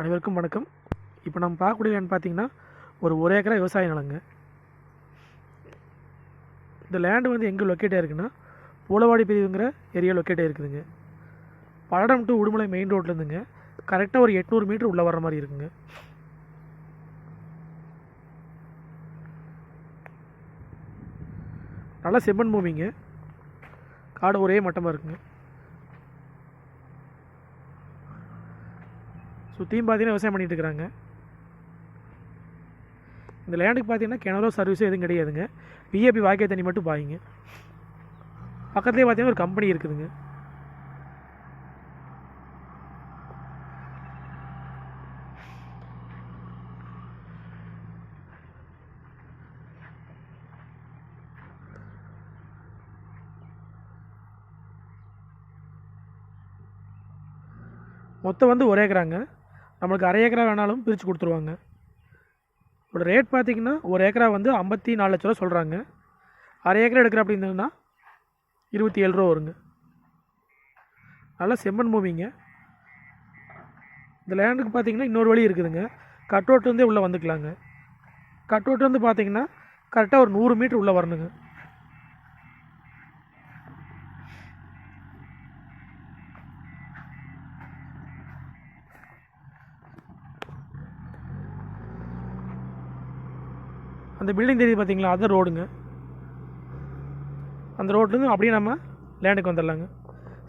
அனைவருக்கும் வணக்கம். இப்போ நம்ம பார்க்கக்கூடிய லேண்ட் பார்த்தீங்கன்னா ஒரு ஒரு ஏக்கரா விவசாய நிலங்க. இந்த லேண்டு வந்து எங்கே லொக்கேட் ஆகிருக்குன்னா பூலவாடி பிரிவுங்கிற ஏரியா லொக்கேட் ஆகிருக்குதுங்க பல்லடம் டு உடுமலை மெயின் ரோட்லேருந்துங்க கரெக்டாக ஒரு எட்நூறு மீட்ரு உள்ளே வர மாதிரி இருக்குங்க. நல்லா செம்மண் பூமிங்க. காடு ஒரே மட்டமாக இருக்குங்க. சுற்றியும் பார்த்தீங்கன்னா விவசாயம் பண்ணிகிட்டு இருக்கிறாங்க இந்த லேண்டுக்கு பார்த்தீங்கன்னா கிணறோ சர்வீஸோ எதுவும் கிடையாதுங்க. பிஏபி வாக்கிய தண்ணி மட்டும் பாய்ங்க. பக்கத்துலேயே பார்த்தீங்கன்னா ஒரு கம்பெனி இருக்குதுங்க. மொத்தம் வந்து ஒரே ஏக்கராங்க. நம்மளுக்கு அரை ஏக்கரா வேணாலும் பிரித்து கொடுத்துருவாங்க. இதோட ரேட் பார்த்தீங்கன்னா ஒரு ஏக்கரா வந்து ஐம்பத்தி நாலு லட்ச ரூபா சொல்கிறாங்க அரை ஏக்கரா எடுக்கிற அப்படின்னா இருபத்தி ஏழு ரூபா வருங்க. நல்லா செம்மண் பூமிங்க இந்த லேண்டுக்கு பார்த்தீங்கன்னா இன்னொரு வழி இருக்குதுங்க. கட் வந்து உள்ளே வந்துக்கலாங்க. கட் வந்து பார்த்தீங்கன்னா கரெக்டாக ஒரு நூறு மீட்ரு உள்ளே வரணுங்க. அந்த பில்டிங் தெரியுது பார்த்தீங்களா அது ரோடுங்க அந்த ரோட்லேருந்து அப்படியே நம்ம லேண்டுக்கு வந்துடலாங்க.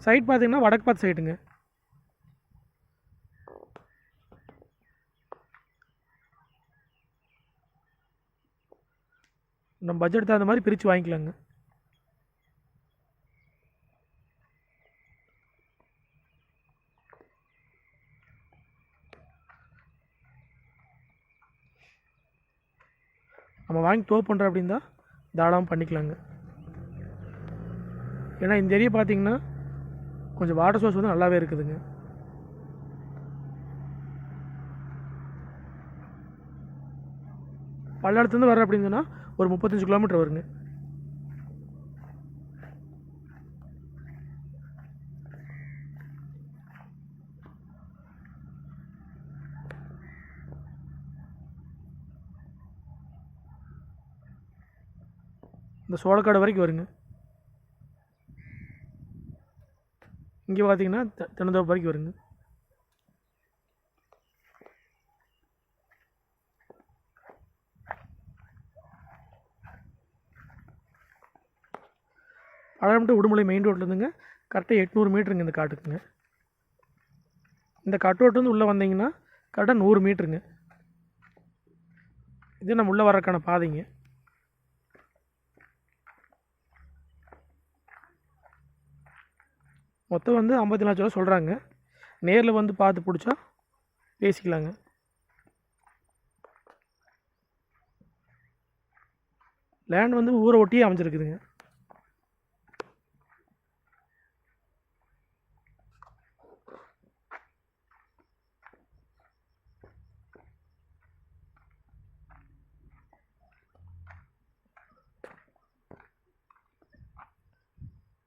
சைட் பார்த்தீங்கன்னா வடக்கு பார்த்து சைடுங்க நம்ம பட்ஜெட் தகுந்த மாதிரி பிரித்து வாங்கிக்கலாங்க. நம்ம வாங்கி தோ பண்ணுறோம் அப்படின்னா தாராளமாக பண்ணிக்கலாங்க. ஏன்னா இந்த ஏரியா பார்த்தீங்கன்னா கொஞ்சம் வாட்டர் சோர்ஸ் வந்து நல்லாவே இருக்குதுங்க. பல்லடத்துலேருந்து வர அப்படின்னு சொன்னால் ஒரு முப்பத்தஞ்சு கிலோமீட்டர் வருங்க. இந்த சோளக்காடு வரைக்கும் வருங்க. இங்கே பார்த்தீங்கன்னா தெ- தென்னந்தோப்பு வரைக்கும் வருங்க. பழம் உடுமலை மெயின் ரோட்லேருந்துங்க கரெக்டாக எட்நூறு மீட்டருங்க இந்த காட்டுக்குங்க. இந்த கட்டோட்டு உள்ளே வந்தீங்கன்னா கரெக்டாக நூறு மீட்டருங்க இது நம்ம உள்ளே வரக்கான பாதைங்க. மொத்தம் வந்து ஐம்பத்தி லட்ச ரூபா சொல்கிறாங்க நேரில் வந்து பார்த்து பிடிச்சா பேசிக்கலாங்க. லேண்ட் வந்து ஊரை ஒட்டியே அமைஞ்சிருக்குதுங்க.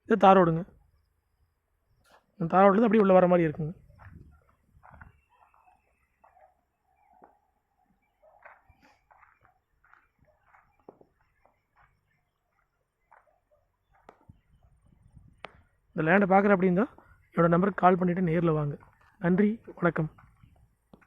இது தார் ரோடுங்க. தாராவிலேருந்து அப்படியே உள்ளே வர மாதிரி இருக்குங்க. இந்த லேண்டை பார்க்குற அப்படின்னா என்னோடய நம்பருக்கு கால் பண்ணிவிட்டு நேரில் வாங்க. நன்றி வணக்கம்.